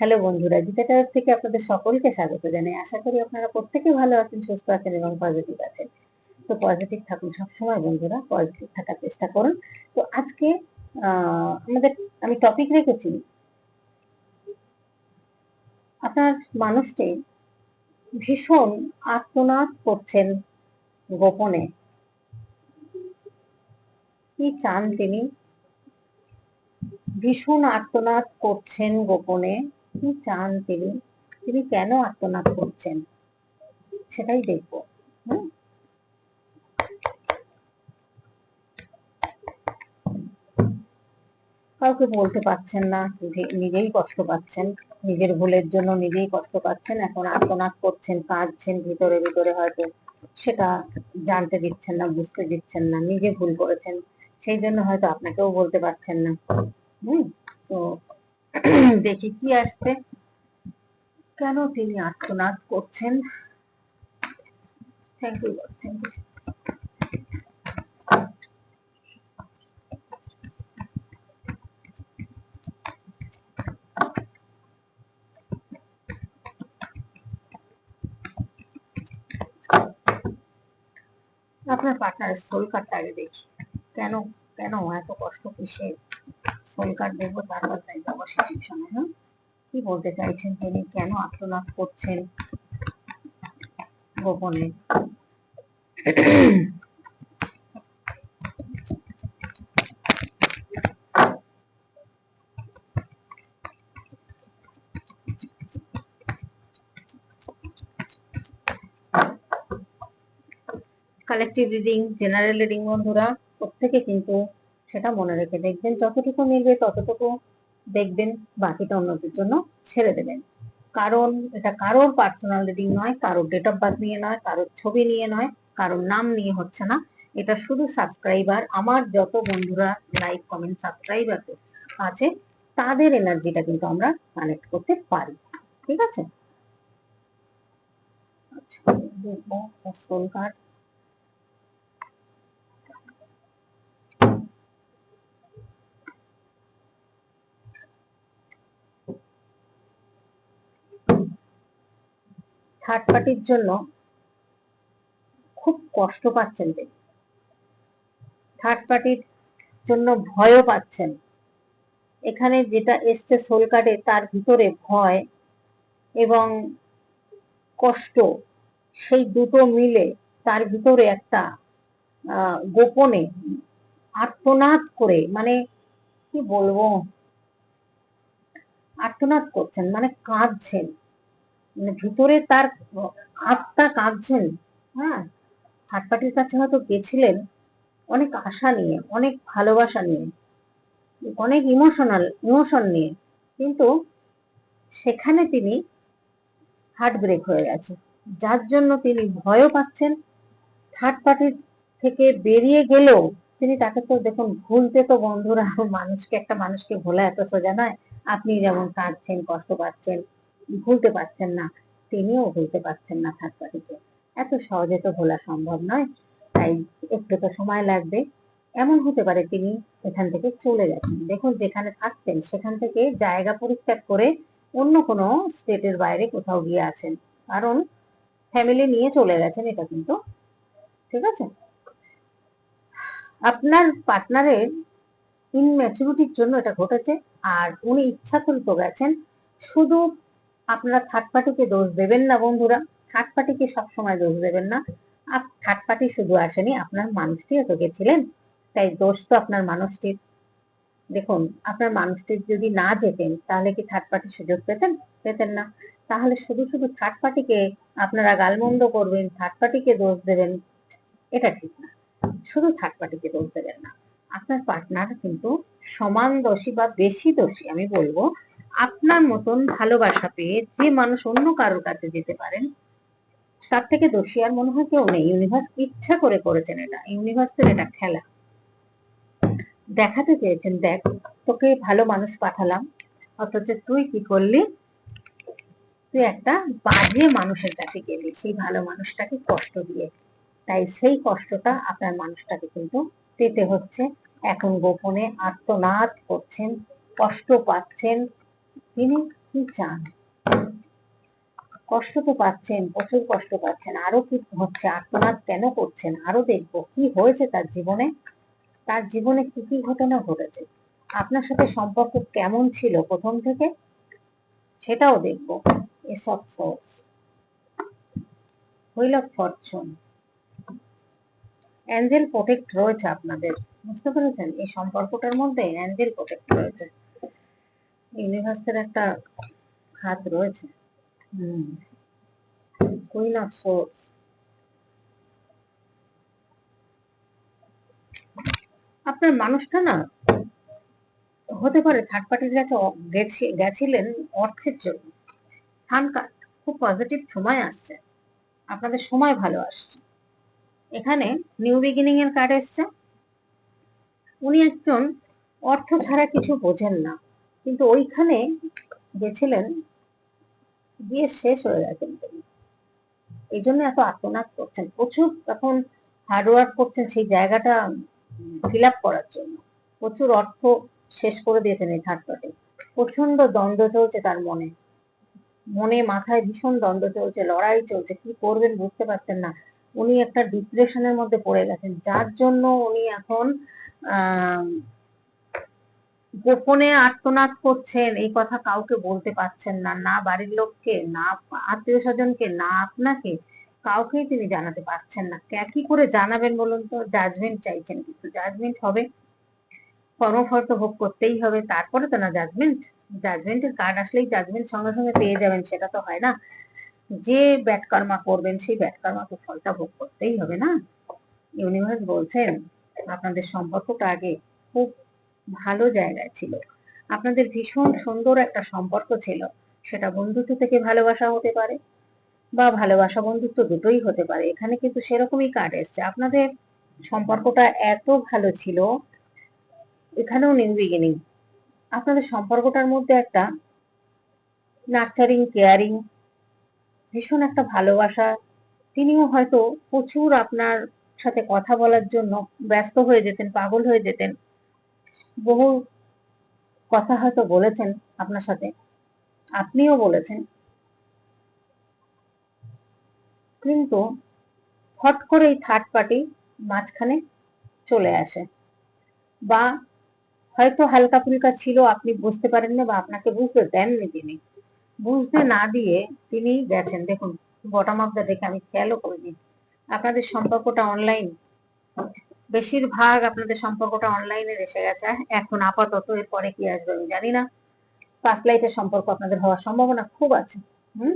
Hello বন্ধুরা গীতাটা থেকে আপনাদের সকলকে স্বাগত জানাই। আশা করি আপনারা প্রত্যেকে ভালো আছেন, সুস্থ আছেন এবং পজিটিভ আছেন। তো পজিটিভ থাকুন সবসময় বন্ধুরা পজিটিভ থাকার চেষ্টা করুন। তো আজকে আমাদের, আমি টপিক রেখেছি। আপনার মানুষটি ভীষণ আত্মনাদ করছেন গোপনে। কি চান তিনি? ভীষণ আর্তনাদ করছেন গোপনে। কি চান তিনি তিনি কেন আর্তনাদ করছেন সেটাই দেখব? কাউকে বলতে পারছেন না নিজেই কষ্ট পাচ্ছেন, নিজের ভুলের জন্য নিজেই কষ্ট পাচ্ছেন, এখন আর্তনাদ করছেন, কাঁদছেন, ভিতরে ভিতরে হয়তো সেটা জানতে দিচ্ছেন না, বুঝতে দিচ্ছেন না, নিজে ভুল করেছেন, সেই জন্য হয়তো আপনাকেও বলতে পারছেন না, হুম তো দেখি কি আসছে? কেন তিনি আর্তনাদ করছেন? থ্যাংক ইউ থ্যাংক ইউ আপনার পার্টনারের সোল কার্ডটা আগে দেখি। কেন কেন এত কষ্ট কিসে সোল কার্ড দেখব তারপর তাই যাব সিচুয়েশনে হ্যাঁ? কি বলতে চাইছেন তিনি? কেন আত্মনাদ করছেন গোপনে? কালেকটিভ রিডিং জেনারেল রিডিং বন্ধুরা, প্রত্যেকে কিন্তু সেটা মনে রেখে দেখবেন, যতটুকু মিলবে ততটুকু দেখবেন, বাকিটা অন্যদের জন্য ছেড়ে দেবেন। কারণ এটা কারোর পার্সোনাল রিডিং নয়, কারোর ডেট অফ বার্থ নিয়ে নয়, কারোর ছবি নিয়ে নয়, কারোর নাম নিয়ে হচ্ছে না। এটা শুধু সাবস্ক্রাইবার আমার যত বন্ধুরা লাইক কমেন্ট সাবস্ক্রাইবার আছে, তাদের এনার্জিটা কিন্তু আমরা কানেক্ট করতে পারি। ঠিক আছে? আচ্ছা দেখব কার্ড থার্ড পার্টির জন্য খুব কষ্ট পাচ্ছেন তিনি। থার্ড পার্টির জন্য ভয়ও পাচ্ছেন। এখানে যেটা এসছে সোল কার্ডে, তার ভিতরে ভয় এবং কষ্ট, সেই দুটো মিলে তার ভিতরে একটা গোপনে আর্তনাদ করে মানে কি বলব? আর্তনাদ করছেন মানে কাঁদছেন। মানে ভিতরে তার আত্মা কাঁদছেন হ্যাঁ? থার্ড পার্টির কাছে হয়তো গেছিলেন, অনেক আশা নিয়ে, অনেক ভালোবাসা নিয়ে, অনেক ইমোশনাল ইমোশন নিয়ে, কিন্তু সেখানে তিনি হার্ট ব্রেক হয়ে গেছে। যার জন্য তিনি ভয়ও পাচ্ছেন থার্ড পার্টির থেকে বেরিয়ে গেলেও তিনি তাকে তো দেখুন, ভুলতে তো বন্ধুরা, মানুষকে, একটা মানুষকে ভোলা এত সোজা নয়। আপনি যেমন কাঁদছেন, কষ্ট পাচ্ছেন ভুলতে পারছেন না, তিনিও ভুলতে পারছেন না থার্ড এত সহজে তো ভোলা সম্ভব নয়, তাই একটু তো সময় লাগবে। এমন হতে পারে তিনি এখান থেকে চলে গেছেন। দেখুন, যেখানে থাকতেন সেখান থেকে জায়গা পরিত্যাগ করে অন্য কোনো স্টেটের বাইরে কোথাও গিয়ে আছেন। কারণ ফ্যামিলি নিয়ে চলে গেছেন এটা কিন্তু, ঠিক আছে? আপনার পার্টনারের ইনম্যাচুরিটির জন্য এটা ঘটেছে, আর উনি ইচ্ছাকৃত গেছেন শুধু আপনারা থার্ড পার্টিকে দোষ দেবেন না, বন্ধুরা। থার্ড পার্টিকে সবসময় দোষ দেবেন না। আর থার্ড পার্টি শুধু আসেনি, আপনার মানুষটিও তো গেছিলেন। তাই দোষ তো আপনার মানুষটির। দেখুন, আপনার মানুষটির যদি না যেতেন তাহলে কি থার্ড পার্টি সুযোগ পেতেন? পেতেন না। তাহলে শুধু শুধু থার্ড পার্টিকে আপনারা গালমন্দ করবেন থার্ড পার্টিকে দোষ দেবেন, এটা ঠিক না। শুধু থার্ড পার্টিকে দোষ দেবেন না। আপনার পার্টনার কিন্তু সমান দোষী বা বেশি দোষী, আমি বলব আপনার মতন ভালোবাসা পেয়ে যে মানুষ অন্য কারোর কাছে যেতে পারেন, তার থেকে দোষী আর মনে হয় কেউ নেই। ইউনিভার্স ইচ্ছা করে করেছেন এটা। ইউনিভার্সের এটা খেলা। দেখাতে চেয়েছেন, দেখ, তোকে ভালো মানুষ পাঠালাম। অথচ তুই কি করলি? তুই একটা বাজে মানুষের কাছে গেলি। সেই ভালো মানুষটাকে কষ্ট দিয়ে। তাই সেই কষ্টটা আপনার মানুষটাকে কিন্তু পেতে হচ্ছে। এখন গোপনে আত্মনাদ করছেন, কষ্ট পাচ্ছেন তিনি কি চান? কষ্ট তো পাচ্ছেন, প্রচুর কষ্ট পাচ্ছেন, আরও কি হচ্ছে আত্মনাদ কেন করছেন, আরও দেখব কি হয়েছে তার জীবনে তার জীবনে কি কি ঘটনা ঘটেছে, আপনার সাথে সম্পর্ক কেমন ছিল প্রথম থেকে? সেটাও দেখব এসব swords wheel fortune angel protect রয়েছে আপনাদের, বুঝতে পেরেছেন? এই সম্পর্কটার মধ্যে অ্যাঞ্জেল প্রোটেক্ট রয়েছে। ইউনিভার্সের একটা হাত রয়েছে। কুইন অফ সোর্স আপনার মানুষটা না হতে পারে থার্ড পার্টির কাছে গেছিলেন অর্থের জন্য। স্থান কা- খুব পজিটিভ সময় আসছে। আপনাদের সময় ভালো আসছে। এখানে নিউ বিগিনিং এর কার্ড এসছে। উনি একজন অর্থ ছাড়া কিছু বোঝেন না। কিন্তু ওইখানে গেছিলেন, গিয়ে শেষ হয়ে গেছেন এই জন্য এত আত্মনাদ করছেন। প্রচুর এখন হার্ডওয়ার্ক করছেন সেই জায়গাটা ফিল আপ করার জন্য। প্রচুর অর্থ শেষ করে দিয়েছেন এই পার্টি প্রচণ্ড দ্বন্দ্ব চলছে তার মনে। মনে, মাথায় ভীষণ দ্বন্দ্ব চলছে, লড়াই চলছে, কি করবেন বুঝতে পারছেন না। উনি একটা ডিপ্রেশনের মধ্যে পড়ে গেছেন। যার জন্য উনি এখন, আহ গোপনে আর্তনাদ করছেন, এই কথা কাউকে বলতে পারছেন না না বাড়ির লোককে, না আত্মীয় স্বজনকে, না আপনাকে, কাউকেই তিনি জানাতে পারছেন না। কে- করে জানাবেন বলুন তো? জাজমেন্ট চাইছেন কিন্তু জাজমেন্ট হবে। কর্মফল তো ভোগ করতেই হবে, তারপরে তো না জাজমেন্ট জাজমেন্টের কার্ড আসলেই জাজমেন্ট সঙ্গে সঙ্গে পেয়ে যাবেন, সেটা তো হয় না। যে ব্যাটকর্মা করবেন, সেই ব্যাট কর্মাকে ফলটা ভোগ করতেই হবে না। ইউনিভার্স বলছেন, আপনাদের সম্পর্কটা আগে খুব ভালো জায়গায় ছিল। আপনাদের ভীষণ সুন্দর একটা সম্পর্ক ছিল। সেটা বন্ধুত্ব থেকে ভালোবাসা হতে পারে বা ভালোবাসা বন্ধুত্ব দুটোই হতে পারে। এখানে কিন্তু সেরকমই কার্ড এসছে। আপনাদের সম্পর্কটা এত ভালো ছিল, এখানেও নিউ বিগিনিং আপনাদের সম্পর্কটার মধ্যে একটা নার্চারিং কেয়ারিং ভীষণ একটা ভালোবাসা। তিনিও হয়তো প্রচুর আপনার সাথে কথা বলার জন্য ব্যস্ত হয়ে যেতেন, পাগল হয়ে যেতেন। বহু কথা হয়তো বলেছেন আপনার সাথে। আপনিও বলেছেন। কিন্তু হট করে এই থার্ড পার্টি মাঝখানে চলে আসে। বা হয়তো হালকা ফুলকা ছিল, আপনি বুঝতে পারেননি বা আপনাকে বুঝতে দেননি তিনি। বুঝতে না দিয়ে তিনি গেছেন। দেখুন বটম অফ দা দেখে আমি খেয়ালও করিনি। আপনাদের সম্পর্কটা অনলাইন বেশিরভাগ আপনাদের সম্পর্কটা অনলাইনে এসে গেছে। এখন আপাতত এর পরে কি আসবে আমি জানি না। ফার্স্ট লাইফের সম্পর্ক আপনাদের হওয়ার সম্ভাবনা খুব আছে। হুম?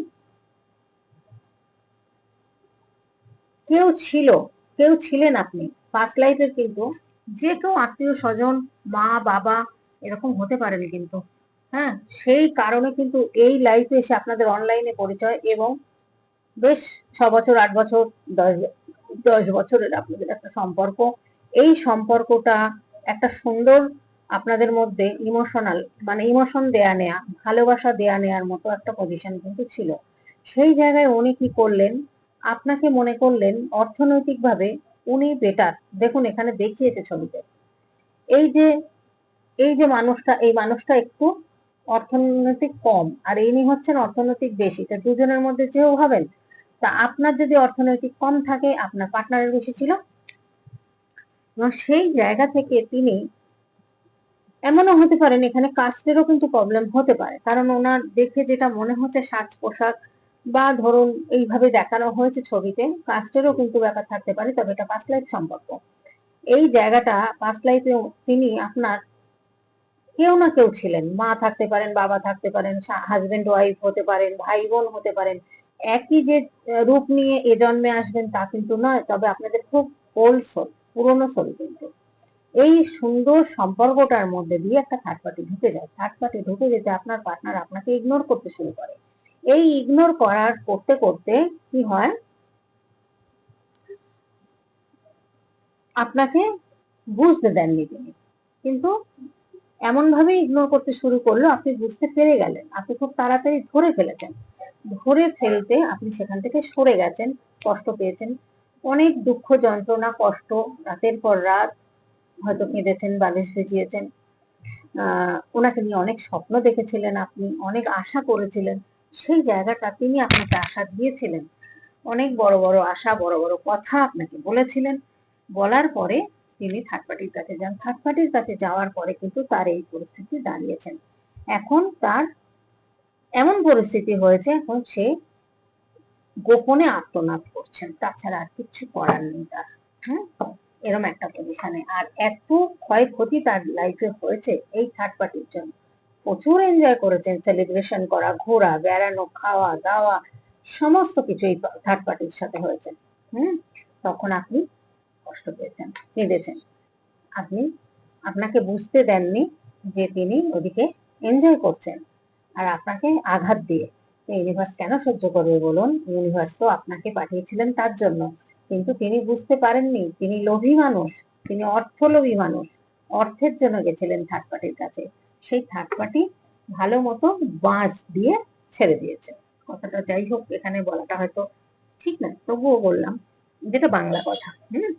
কেউ ছিল, কেউ ছিলেন আপনি। ফার্স্ট লাইফের কিন্তু যে কেউ আত্মীয় স্বজন, মা, বাবা এরকম হতে পারেন কিন্তু। হ্যাঁ? সেই কারণে কিন্তু এই লাইফে এসে আপনাদের অনলাইনে পরিচয় এবং বেশ ছ বছর, আট বছর, দশ দশ বছরের আপনাদের একটা সম্পর্ক। এই সম্পর্কটা একটা সুন্দর আপনাদের মধ্যে ইমোশনাল মানে ইমোশন দেয়া নেয়া, ভালোবাসা দেয়া নেয়ার মতো একটা পজিশন কিন্তু ছিল। সেই জায়গায় উনি কি করলেন? আপনাকে মনে করলেন অর্থনৈতিকভাবে উনি বেটার দেখুন, এখানে দেখিয়েছে ছবিতে। এই যে এই যে মানুষটা, এই মানুষটা একটু অর্থনৈতিক কম, আর ইনি হচ্ছেন অর্থনৈতিক বেশি। তা দুজনের মধ্যে যেও ভাবেন? তা আপনার যদি অর্থনৈতিক কম থাকে, আপনার পার্টনারের বেশি ছিল। সেই জায়গা থেকে তিনি এমনও হতে পারেন, এখানে কাস্টেরও কিন্তু প্রবলেম হতে পারে। কারণ ওনার দেখে যেটা মনে হচ্ছে সাজ পোশাক বা ধরুন এইভাবে দেখানো হয়েছে ছবিতে কাস্টেরও কিন্তু ব্যাপার থাকতে পারে, তবে এটা পাস্ট লাইফ সম্পর্ক। এই জায়গাটা পাস্ট লাইফে তিনি আপনার কেউ না কেউ ছিলেন। মা থাকতে পারেন, বাবা থাকতে পারেন হাজবেন্ড ওয়াইফ হতে পারেন ভাই বোন হতে পারেন। একই যে রূপ নিয়ে এ জন্মে আসবেন তা কিন্তু নয়, তবে আপনাদের খুব ওল্ড সোল পুরনো সোল কিন্তু। এই সুন্দর সম্পর্কটার মধ্যে দিয়ে একটা থার্ড পার্টি ঢুকে যায়। থার্ড পার্টি ঢুকে যেতে আপনার পার্টনার আপনাকে ইগনোর করতে শুরু করে। এই ইগনোর করার করতে করতে কি হয়? আপনাকে বুঝতে দেননি তিনি। কিন্তু এমন ভাবে ইগনোর করতে শুরু করল, আপনি বুঝতে পেরে গেলেন। আপনি খুব তাড়াতাড়ি ধরে ফেলেছেন। ধরে ফেলতে আপনি সেখান থেকে সরে গেছেন, কষ্ট পেয়েছেন। অনেক দুঃখ, যন্ত্রণা, কষ্ট, রাতের পর রাত হয়তো কেঁদেছেন, বালিশ ভিজিয়েছেন। ওনাকে নিয়ে অনেক স্বপ্ন দেখেছিলেন আপনি, অনেক আশা করেছিলেন। সেই জায়গাটা তিনি আপনাকে আশা দিয়েছিলেন। অনেক বড় বড় আশা, বড় বড় কথা আপনাকে বলেছিলেন। বলার পরে তিনি থার্ড পার্টির কাছে যান। থার্ড পার্টির কাছে যাওয়ার পরে কিন্তু তার এই পরিস্থিতি দাঁড়িয়েছেন। এখন তার এমন পরিস্থিতি হয়েছে এখন সে গোপনে আত্মনাদ করছেন। তাছাড়া আর কিছু করার নেই তার হ্যাঁ? এরকম একটা পজিশনে আর এত ক্ষয়ক্ষতি তার লাইফে হয়েছে এই থার্ড পার্টির জন্য। প্রচুর এনজয় করেছেন সেলিব্রেশন করা, ঘোরা, বেড়ানো, খাওয়া, দাওয়া, সমস্ত কিছু এই থার্ড পার্টির সাথে হয়েছে। হুম? তখন আপনি কষ্ট পেয়েছেন, কেঁদেছেন। আপনি আপনাকে বুঝতে দেননি যে তিনি ওদিকে এনজয় করছেন। আর আপনাকে আঘাত দিয়ে। ইউনিভার্স কেন সহ্য করবে বলুন? ইউনিভার্স তো আপনাকে পাঠিয়েছিলেন তার জন্য। কিন্তু তিনি বুঝতে পারেননি। তিনি লোভী মানুষ। তিনি অর্থলোভী মানুষ। অর্থের জন্য গেছিলেন থার্ড পার্টির কাছে। সেই থার্ড পার্টি ভালো মতো বাঁশ দিয়ে ছেড়ে দিয়েছে। কথাটা যাই হোক, এখানে বলাটা হয়তো ঠিক না, তবুও বললাম যেটা বাংলা কথা, হুম?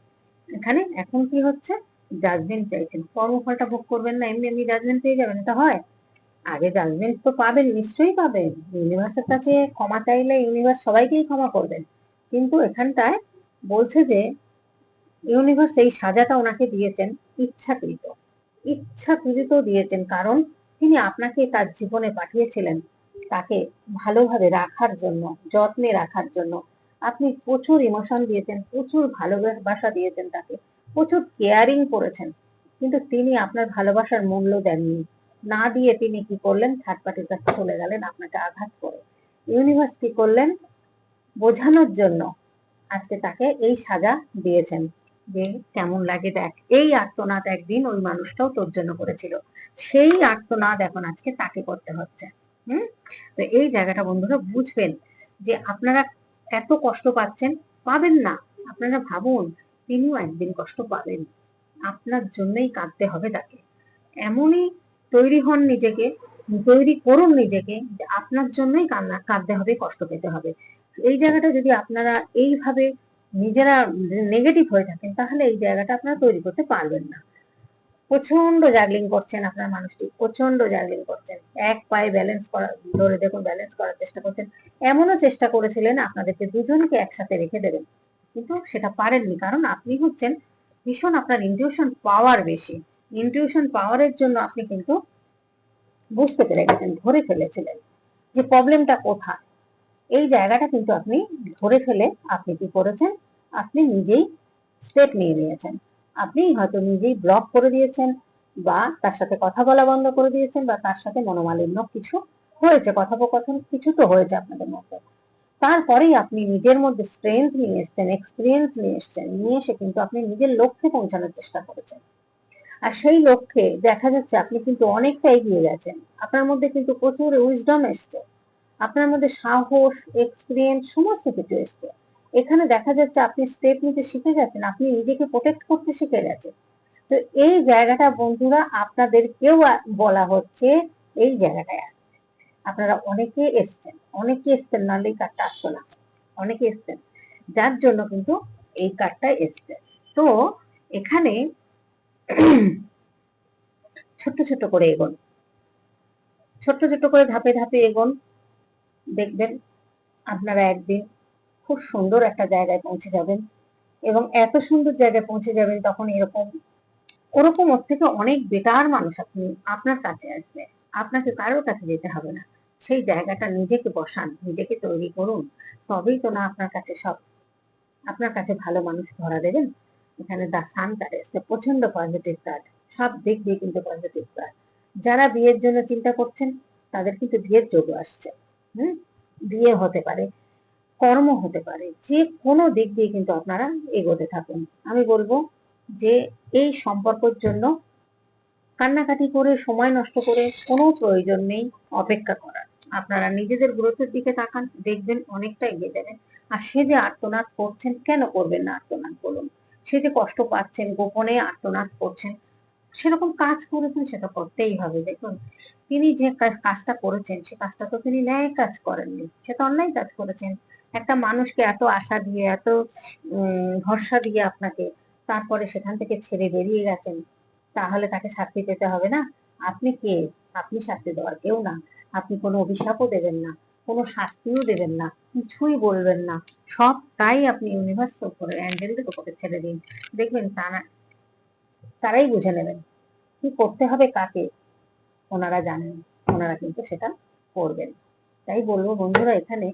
এখানে এখন কি হচ্ছে? জাজমেন্ট চাইছেন। কর্মফলটা ভোগ করবেন না, এমনি এমনি জাজমেন্ট পেয়ে যাবেন, এটা হয়? আগে জাজমেন্ট তো পাবেন, নিশ্চয়ই পাবেন। ইউনিভার্সের কাছে ক্ষমা চাইলে ইউনিভার্স সবাইকেই ক্ষমা করবেন কিন্তু এখানটায় বলছে যে ইউনিভার্স এই সাজাটা ওনাকে দিয়েছেন ইচ্ছাকৃত। ইচ্ছাকৃত দিয়েছেন কারণ তিনি আপনাকে তার জীবনে পাঠিয়েছিলেন তাকে ভালোভাবে রাখার জন্য, যত্নে রাখার জন্য। আপনি প্রচুর ইমোশন দিয়েছেন, প্রচুর ভালোবাসা দিয়েছেন তাকে, প্রচুর কেয়ারিং করেছেন। কিন্তু তিনি আপনার ভালোবাসার মূল্য দেননি। না দিয়ে তিনি কি করলেন? থার্ড পার্টির কাছে চলে গেলেন আপনাকে আঘাত করে। ইউনিভার্স কি করলেন? বোঝানোর জন্য আজকে তাকে এই সাজা দিয়েছেন যে কেমন লাগে দেখ, এই আত্মনাদ একদিন ওই মানুষটাও তোর জন্য করেছিল। সেই আত্মনাদ এখন আজকে তাকে করতে হচ্ছে। হুম? তো এই জায়গাটা বন্ধুরা বুঝবেন যে আপনারা এত কষ্ট পাচ্ছেন, পাবেন না। আপনারা ভাবুন, তিনিও একদিন কষ্ট পাবেন। আপনার জন্যই কাঁদতে হবে তাকে। এমনই তৈরি হন নিজেকে, তৈরি করুন নিজেকে, যে আপনার জন্যই কান্না, কাঁদতে হবে, কষ্ট পেতে হবে। এই জায়গাটা যদি আপনারা এইভাবে নিজেরা নেগেটিভ হয়ে থাকেন, তাহলে এই জায়গাটা আপনারা তৈরি করতে পারবেন না। প্রচণ্ড জাগলিং করছেন আপনার মানুষটি প্রচণ্ড জাগলিং করছেন। এক পায়ে ব্যালেন্স করা, ধরে দেখুন ব্যালেন্স করার চেষ্টা করছেন। এমনও চেষ্টা করেছিলেন আপনাদেরকে দুজনকে একসাথে রেখে দেবেন। কিন্তু সেটা পারেননি, কারণ আপনি হচ্ছেন ভীষণ আপনার ইনটিউশন পাওয়ার বেশি। ইনটিউশন পাওয়ারের জন্য আপনি কিন্তু বুঝতে পেরে গেছেন, ধরে ফেলেছিলেন যে প্রবলেমটা কোথায়। এই জায়গাটা কিন্তু আপনি ধরে ফেলে আপনি কি করেছেন? আপনি নিজেই স্টেপ নিয়ে নিয়েছেন। আপনি হয়তো নিজেই ব্লক করে দিয়েছেন বা তার সাথে কথা বলা বন্ধ করে দিয়েছেন বা তার সাথে মনোমালিন্য কিছু হয়েছে, কথোপকথন কিছু তো হয়েছে আপনাদের মধ্যে। তারপরেই আপনি নিজের মধ্যে স্ট্রেংথ নিয়ে এসছেন এক্সপিরিয়েন্স নিয়ে এসছেন, নিয়ে এসে কিন্তু আপনি নিজের লক্ষ্যে পৌঁছানোর চেষ্টা করেছেন। আর সেই লক্ষ্যে দেখা যাচ্ছে আপনি কিন্তু অনেকটা এগিয়ে গেছেন। আপনার মধ্যে কিন্তু প্রচুর উইজডম এসছে। আপনার মধ্যে সাহস এক্সপিরিয়েন্স সমস্ত কিছু এসছে। এখানে দেখা যাচ্ছে আপনি স্টেপ নিতে শিখে গেছেন, আপনি নিজেকে প্রোটেক্ট করতে শিখে গেছেন। তো এই জায়গাটা বন্ধুরা আপনাদেরকেও বলা হচ্ছে এই জায়গাটায় আপনারা অনেকে এসছেন অনেকে এসছেন, নাহলে এই কার্ডটা আসতো না। অনেকে এসছেন, যার জন্য কিন্তু এই কার্ডটা এসছে। তো এখানে ছোট্ট ছোট্ট করে এগোন। ছোট্ট ছোট্ট করে ধাপে ধাপে এগোন। দেখবেন আপনারা একদিন খুব সুন্দর একটা জায়গায় পৌঁছে যাবেন এবং এত সুন্দর জায়গায় পৌঁছে যাবেন তখন এরকম, ওরকম ওর থেকে অনেক বেটার মানুষ আপনি, আপনার কাছে আসবে। আপনাকে কারোর কাছে যেতে হবে না। সেই জায়গাটা নিজেকে বসান, নিজেকে তৈরি করুন। তবেই তো না আপনার কাছে সব, আপনার কাছে ভালো মানুষ ধরা দেবেন। এখানে দা সান কার্ড এসছে প্রচণ্ড পজিটিভ কার্ড সব দিক দিয়ে কিন্তু পজিটিভ কার্ড যারা বিয়ের জন্য চিন্তা করছেন, তাদের কিন্তু বিয়ের যোগ আসছে। হুম? বিয়ে হতে পারে, কর্ম হতে পারে, যে কোনো দিক দিয়ে কিন্তু আপনারা এগোতে থাকুন। আমি বলব যে এই সম্পর্কের জন্য কান্নাকাটি করে, সময় নষ্ট করে কোনো প্রয়োজন নেই, অপেক্ষা করার। আপনারা নিজেদের গ্রোথের দিকে তাকান, দেখবেন অনেকটা এগিয়ে যাবেন। আর সে যে আর্তনাদ করছেন, কেন করবেন না আর্তনাদ বলুন? সে যে কষ্ট পাচ্ছেন, গোপনে আর্তনাদ করছেন, সেরকম কাজ করেছেন সেটা করতেই হবে। দেখুন, তিনি যে কাজটা করেছেন, সে কাজটা তো তিনি ন্যায় কাজ করেননি। সে তো অন্যায় কাজ করেছেন। একটা মানুষকে এত আশা দিয়ে, এত ভরসা দিয়ে আপনাকে তারপরে সেখান থেকে ছেড়ে বেরিয়ে গেছেন, তাহলে তাকে শাস্তি পেতে হবে না? আপনি কে? আপনি শাস্তি দেওয়ার কেউ না। আপনি কোনো অভিশাপও দেবেন না। কোনো শাস্তিও দেবেন না, কিছুই বলবেন না। সব সবটাই আপনি ইউনিভার্স উপরে অ্যাঞ্জেলদের উপরে ছেড়ে দিন। দেখবেন তারা, তারাই বুঝে নেবেন কি করতে হবে, কাকে ওনারা জানেন, ওনারা কিন্তু সেটা করবেন। তাই বলব বন্ধুরা, এখানে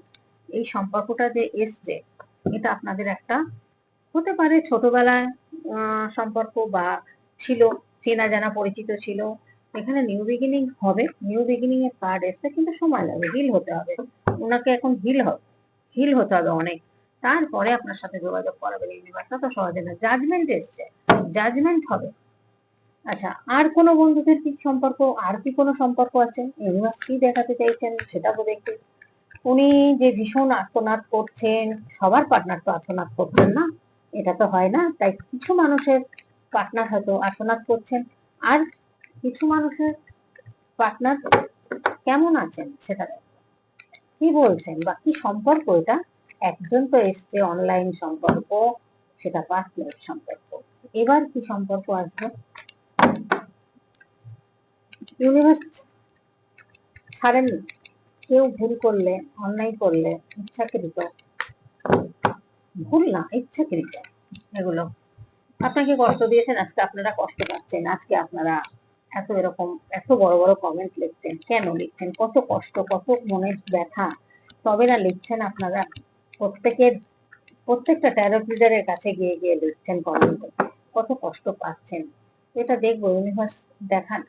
এই সম্পর্কটা যে এসছে, এটা আপনাদের একটা হতে পারে ছোটবেলায় সম্পর্ক বা ছিল চেনা জানা পরিচিত ছিল। এখানে নিউ বিগিনিং হবে। নিউ বিগিনিং এর কার্ড এসছে, কিন্তু সময় লাগবে হিল হতে হবে। ওনাকে এখন হিল হবে হিল হতে হবে অনেক। তারপরে আপনার সাথে যোগাযোগ করাবেন ইউনিভার্সটা তো সহজে না। জাজমেন্ট এসছে জাজমেন্ট হবে। আচ্ছা আর কোনো বন্ধুদের কি সম্পর্ক, আর কি কোনো সম্পর্ক আছে? ইউনিভার্স কি দেখাতে চাইছেন সেটা তো দেখতে উনি যে ভীষণ আর্তনাদ করছেন, সবার পার্টনার তো আর্তনাদ করছেন না, এটা তো হয় না। তাই কিছু মানুষের পার্টনার হয়তো আর্তনাদ করছেন। আর কিছু মানুষের পার্টনার কেমন আছেন সেটা। কি বলছেন বা কি সম্পর্ক এটা? একজন তো এসছে অনলাইন সম্পর্ক, সেটা লাইফ সম্পর্ক। এবার কি সম্পর্ক আসবে? ইউনিভার্স ছাড়েননি। কেউ ভুল করলে, অন্যায় করলে, ইচ্ছাকৃত, ভুল না, ইচ্ছাকৃত, এগুলো। আপনাকে কষ্ট দিয়েছেন, আজকে আপনারা কষ্ট পাচ্ছেন, আজকে আপনারা এত এরকম, এত বড় বড় কমেন্ট লিখছেন কেন লিখছেন কত কষ্ট, কত মনের ব্যথা। তবে না লিখছেন আপনারা। প্রত্যেকের প্রত্যেকটা ট্যারোট লিডারের কাছে গিয়ে গিয়ে লিখছেন কমেন্টে কত কষ্ট পাচ্ছেন। এটা দেখব ইউনিভার্স দেখান।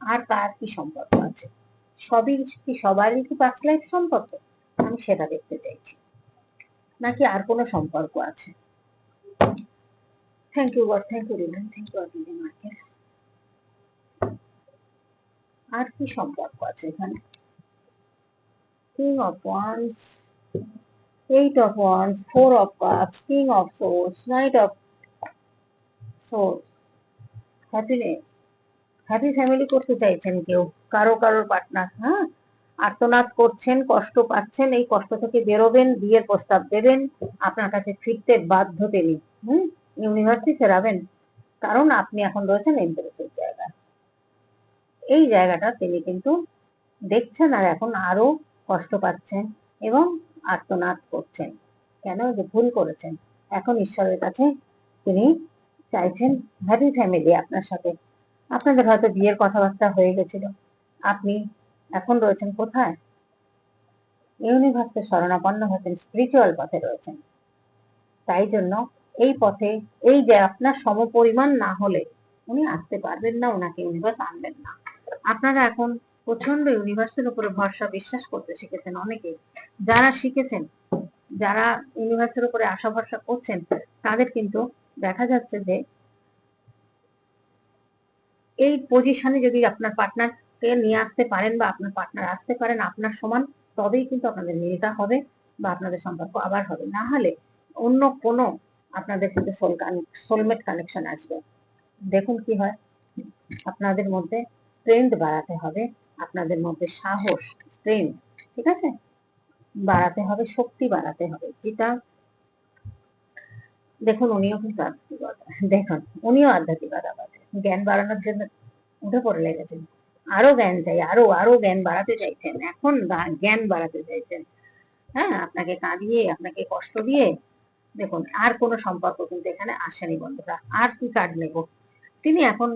আর কার কি সম্পর্ক আছে? সবই কি, সবারই কি পাঁচ লাইফ সম্পর্ক? আমি সেটা দেখতে চাইছি। নাকি আর কোনো সম্পর্ক আছে? Thank you God thank you রিলেন thank you Arjun market আর কি সম্পর্ক আছে এখানে? King of wands eight of wands four of cups king of swords knight of swords happiness happy family করতে চাইছেন কেউ? কারও কারোর পার্টনার হ্যাঁ? আর্তনাদ করছেন, কষ্ট পাচ্ছেন, এই কষ্ট থেকে বেরোবেন, বিয়ের প্রস্তাব দেবেন, আপনার কাছে ফিরতে বাধ্য তিনি। হুম? ইউনিভার্সিটি ফেরাবেন। কারণ আপনি এখন রয়েছেন এমপ্রেসের এই জায়গাটা তিনি কিন্তু দেখছেন আর এখন আরও কষ্ট পাচ্ছেন এবং আর্তনাদ করছেন। কেন? যে ভুল করেছেন। এখন ঈশ্বরের কাছে তিনি চাইছেন হ্যাপি ফ্যামিলি আপনার সাথে। আপনাদের হয়তো বিয়ের কথাবার্তা হয়ে গেছিল। আপনি এখন রয়েছেন কোথায়? ইউনিভার্সে শরণাপন্ন হয়েছেন স্পিরিচুয়াল পথে রয়েছেন। তাই জন্য এই পথে, এই যে আপনার সমপরিমাণ না হলে উনি আসতে পারবেন না ওনাকে ইউনিভার্স আনবেন না। আপনারা এখন প্রচণ্ড ইউনিভার্সের উপরে ভরসা বিশ্বাস করতে শিখেছেন অনেকে যারা শিখেছেন, যারা ইউনিভার্সের উপরে আশা ভরসা করছেন, তাদের কিন্তু দেখা যাচ্ছে যে এই পজিশনে যদি আপনার পার্টনারকে নিয়ে আসতে পারেন বা আপনার পার্টনার আসতে পারেন, আপনার সমান, তবেই কিন্তু আপনাদের মিলটা হবে বা আপনাদের সম্পর্ক আবার হবে। না হলে অন্য কোনো আপনাদের সাথে সোল সোলমেট কানেকশন আসবে। দেখুন কি হয়। আপনাদের মধ্যে স্ট্রেংথ বাড়াতে হবে, আপনাদের মধ্যে সাহস স্ট্রেংথ ঠিক আছে? বাড়াতে হবে, শক্তি বাড়াতে হবে, যেটা দেখুন উনিও কিন্তু আধ্যাত্মিকতা দেখুন উনিও আধ্যাত্মিকতা জ্ঞান বাড়ানোর জন্য উঠে পড়ে লেগেছেন, আরও জ্ঞান চাই, আরও আরও জ্ঞান বাড়াতে চাইছেন, এখন জ্ঞান বাড়াতে চাইছেন হ্যাঁ আপনাকে কাঁদিয়ে, আপনাকে কষ্ট দিয়ে, দেখুন আর কোনো সম্পর্ক কিন্তু এখানে আসেনি বন্ধুরা, আর কি কার্ড নেব? তিনি এখন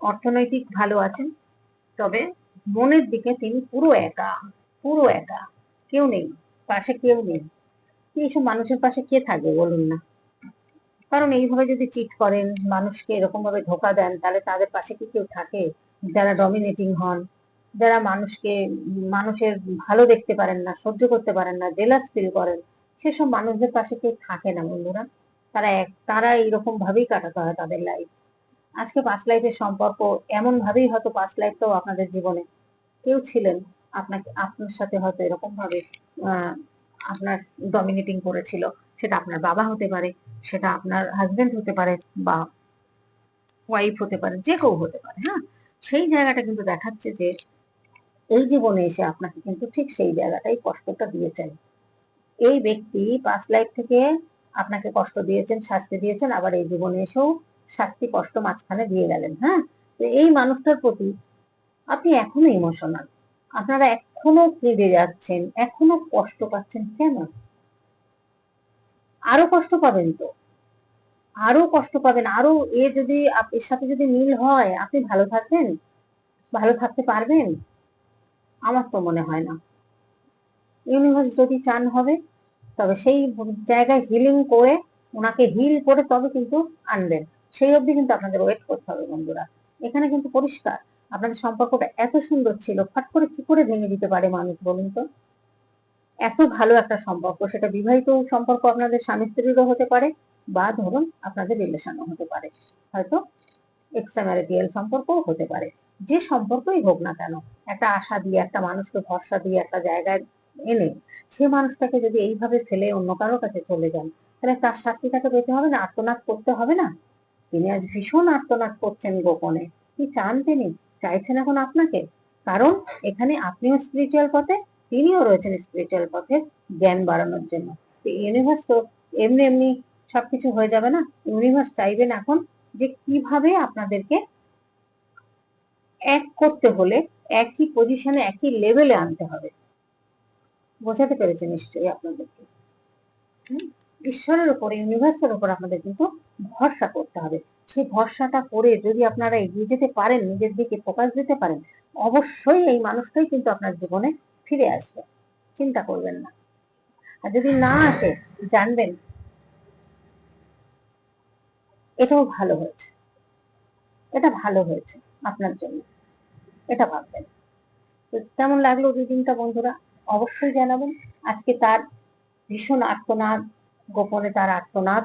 অর্থনৈতিক ভালো আছেন, তবে মনের দিকে তিনি পুরো একা পুরো একা। কেউ নেই, পাশে কেউ নেই। এইসব মানুষের পাশে কে থাকবে বলুন না? কারণ এইভাবে যদি চিট করেন, মানুষকে এরকম ভাবে ধোকা দেন, তাহলে তাদের পাশে কি কেউ থাকে? যারা ডমিনেটিং হন, যারা মানুষকে, মানুষের ভালো দেখতে পারেন না, সহ্য করতে পারেন না জেলাস ফিল করেন, সেসব মানুষদের পাশে কেউ থাকে না বন্ধুরা। তারা এক, তারা এইরকম ভাবেই কাটাতে হয় তাদের লাইফ আজকে পাঁচ লাইফের সম্পর্ক এমন ভাবেই হয়তো পাঁচ লাইফটাও আপনাদের জীবনে কেউ ছিলেন, আপনাকে, আপনার সাথে হয়তো এরকম ভাবে আপনার ডমিনেটিং করেছিল। সেটা আপনার বাবা হতে পারে, সেটা আপনার হাজবেন্ড হতে পারে বা ওয়াইফ হতে পারে, যে কেউ হতে পারে হ্যাঁ? সেই জায়গাটা কিন্তু দেখাচ্ছে যে এই জীবনে এসে আপনাকে কিন্তু ঠিক সেই জায়গাটাই কষ্টটা দিয়েছেন। এই ব্যক্তি পাঁচ লাইফ থেকে আপনাকে কষ্ট দিয়েছেন, শাস্তি দিয়েছেন, আবার এই জীবনে এসেও শাস্তি কষ্ট মাঝখানে দিয়ে গেলেন হ্যাঁ? এই মানুষটার প্রতি আপনি এখনও ইমোশনাল আপনারা এখনও কেঁদে যাচ্ছেন, এখনও কষ্ট পাচ্ছেন কেন? আরও কষ্ট পাবেন তো। আরও কষ্ট পাবেন, আরও এ যদি এর সাথে যদি মিল হয়, আপনি ভালো থাকবেন ভালো থাকতে পারবেন? আমার তো মনে হয় না। ইউনিভার্স যদি চান হবে, তবে সেই জায়গায় হিলিং করে, ওনাকে হিল করে তবে কিন্তু আনবেন। সেই অবধি কিন্তু আপনাদের ওয়েট করতে হবে বন্ধুরা। এখানে কিন্তু পরিষ্কার। আপনাদের সম্পর্কটা এত সুন্দর ছিল। ফাট করে কি করে ভেঙে দিতে পারে মানুষ বলুন তো? এত ভালো একটা সম্পর্ক। সেটা বিবাহিত সম্পর্ক আপনাদের স্বামী স্ত্রীরও হতে পারে বা ধরুন আপনাদের রিলেশনও হতে পারে। হয়তো এক্সট্রা ম্যারিটিয়াল সম্পর্কও হতে পারে। যে সম্পর্কই হোক না কেন, একটা আশা দিয়ে, একটা মানুষকে ভরসা দিয়ে, একটা জায়গায় এনে সে মানুষটাকে যদি এইভাবে ফেলে অন্য কারোর কাছে চলে যান, তাহলে তার শাস্তিটাকে পেতে হবে না? আত্মনাদ করতে হবে না? তিনি আজ ভীষণ আত্মনাদ করছেন গোপনে। কি চান তিনি? চাইছেন এখন আপনাকে? কারণ এখানে আপনিও স্পিরিচুয়াল পথে, তিনিও রয়েছেন স্পিরিচুয়াল পথে জ্ঞান বাড়ানোর জন্য। ইউনিভার্স তো এমনি এমনি সবকিছু হয়ে যাবে না? ইউনিভার্স চাইবেন এখন যে কীভাবে আপনাদেরকে এক করতে হলে একই পজিশনে একই লেভেলে আনতে হবে। বোঝাতে পেরেছে নিশ্চয়ই আপনাদেরকে। হুম? ঈশ্বরের উপর ইউনিভার্সের উপর আপনাদের কিন্তু ভরসা করতে হবে। সেই ভরসাটা করে যদি আপনারা এগিয়ে যেতে পারেন, নিজের দিকে ফোকাস দিতে পারেন, অবশ্যই এই মানুষটাই কিন্তু আপনার জীবনে ফিরে আসবে। চিন্তা করবেন না। আর যদি না আসে, জানবেন এটাও ভালো হয়েছে। এটা ভালো হয়েছে আপনার জন্য। এটা ভাববেন। তো কেমন লাগল রিডিংটা বন্ধুরা? অবশ্যই জানাবেন। আজকে তার ভীষণ আর্তনাদ গোপনে তার আর্তনাদ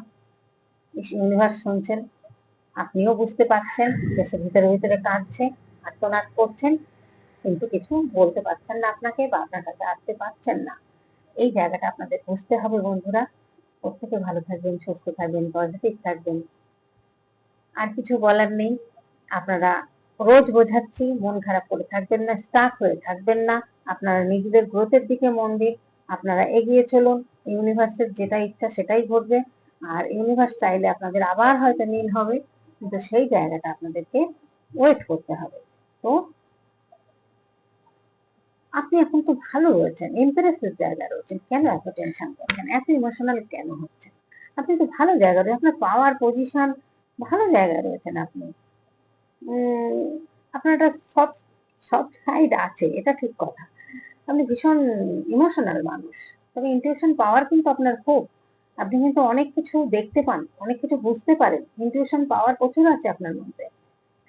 ইউনিভার্স শুনছেন, আপনিও বুঝতে পারছেন, দেশের ভিতরে ভিতরে কাঁদছে, আর্তনাদ করছেন, কিন্তু কিছু বলতে পারছেন না আপনাকে বা আপনার কাছে আসতে পারছেন না। এই জায়গাটা আপনাদের বুঝতে হবে বন্ধুরা। প্রত্যেকে ভালো থাকবেন, সুস্থ থাকবেন পজিটিভ থাকবেন। আর কিছু বলার নেই। আপনারা রোজ বোঝাচ্ছি, মন খারাপ করে থাকবেন না স্টাক হয়ে থাকবেন না। আপনারা নিজেদের গ্রোথের দিকে মন দিন, আপনারা এগিয়ে চলুন। ইউনিভার্সের যেটা ইচ্ছা সেটাই ঘটবে। আর ইউনিভার্স চাইলে আপনাদের আবার হয়তো মিল হবে, কিন্তু সেই জায়গাটা আপনাদেরকে ওয়েট করতে হবে। তো আপনি এখন তো ভালো রয়েছেন ইমপ্রেসের জায়গা রয়েছেন। কেন এত টেনশন করছেন? এত ইমোশনাল কেন হচ্ছেন? আপনি তো ভালো জায়গা রয়েছে আপনার পাওয়ার পজিশন ভালো জায়গায় রয়েছেন আপনি। আপনার একটা সফট সফট সাইড আছে, এটা ঠিক কথা। আপনি ভীষণ ইমোশনাল মানুষ। তবে ইন্টিউশন পাওয়ার কিন্তু আপনার খুব আপনি কিন্তু অনেক কিছু দেখতে পান, অনেক কিছু বুঝতে পারেন। ইন্টিউশন পাওয়ার প্রচুর আছে আপনার মধ্যে।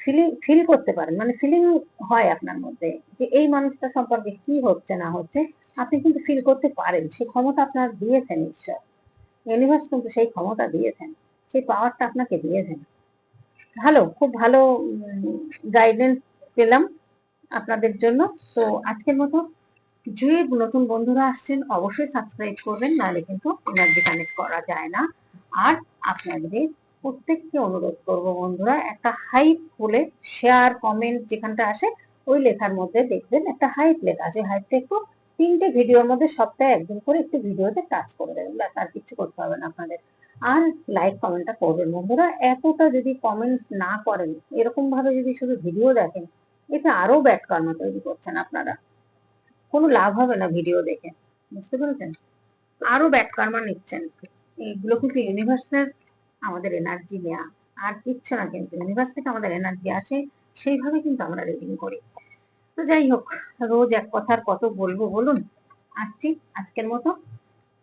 ফিলিং ফিল করতে পারেন মানে ফিলিং হয় আপনার মধ্যে যে এই মানুষটা সম্পর্কে কি হচ্ছে, না হচ্ছে, আপনি কিন্তু ফিল করতে পারেন। সেই ক্ষমতা আপনার দিয়েছেন ঈশ্বর। ইউনিভার্স কিন্তু সেই ক্ষমতা দিয়েছেন। সেই পাওয়ারটা আপনাকে দিয়েছেন। ভালো, খুব ভালো গাইডেন্স পেলাম আপনাদের জন্য। তো আজকের মতো যে নতুন বন্ধুরা আসছেন, অবশ্যই সাবস্ক্রাইব করবেন, নাহলে কিন্তু এনার্জি কানেক্ট করা যায় না। আর আপনাদের প্রত্যেককে অনুরোধ করব বন্ধুরা, একটা হাইপ বলে শেয়ার কমেন্ট যেখানটা আসে, ওই লেখার মধ্যে দেখবেন একটা হাইপ লেখা আছে। হাইপটা একটু তিনটে ভিডিওর মধ্যে সপ্তাহে একদিন করে একটু ভিডিওতে টাচ করে দেবেন, ব্যাস আর কিছু করতে হবে না আপনাদের। আর লাইক কমেন্টটা করবেন বন্ধুরা। এতটা যদি কমেন্ট না করেন এরকম ভাবে যদি শুধু ভিডিও দেখেন এটা আরও ব্যাড কর্ম তৈরি করছেন আপনারা। কোনো লাভ হবে না ভিডিও দেখে। বুঝতে পেরেছেন? আরও ব্যাড কর্মা নিচ্ছেন। এইগুলো কিন্তু ইউনিভার্সের আমাদের এনার্জি নেওয়া আর কিচ্ছু না কিন্তু ইউনিভার্স থেকে আমাদের এনার্জি আসে, সেইভাবে কিন্তু আমরা রিডিং করি। তো যাই হোক, রোজ এক কথার কত বলব বলুন? আসছি আজকের মতো।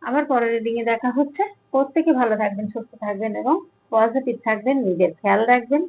আবার পরের রিডিং এ দেখা হচ্ছে। প্রত্যেকে ভালো থাকবেন, সুস্থ থাকবেন এবং পজিটিভ থাকবেন, নিজের খেয়াল রাখবেন।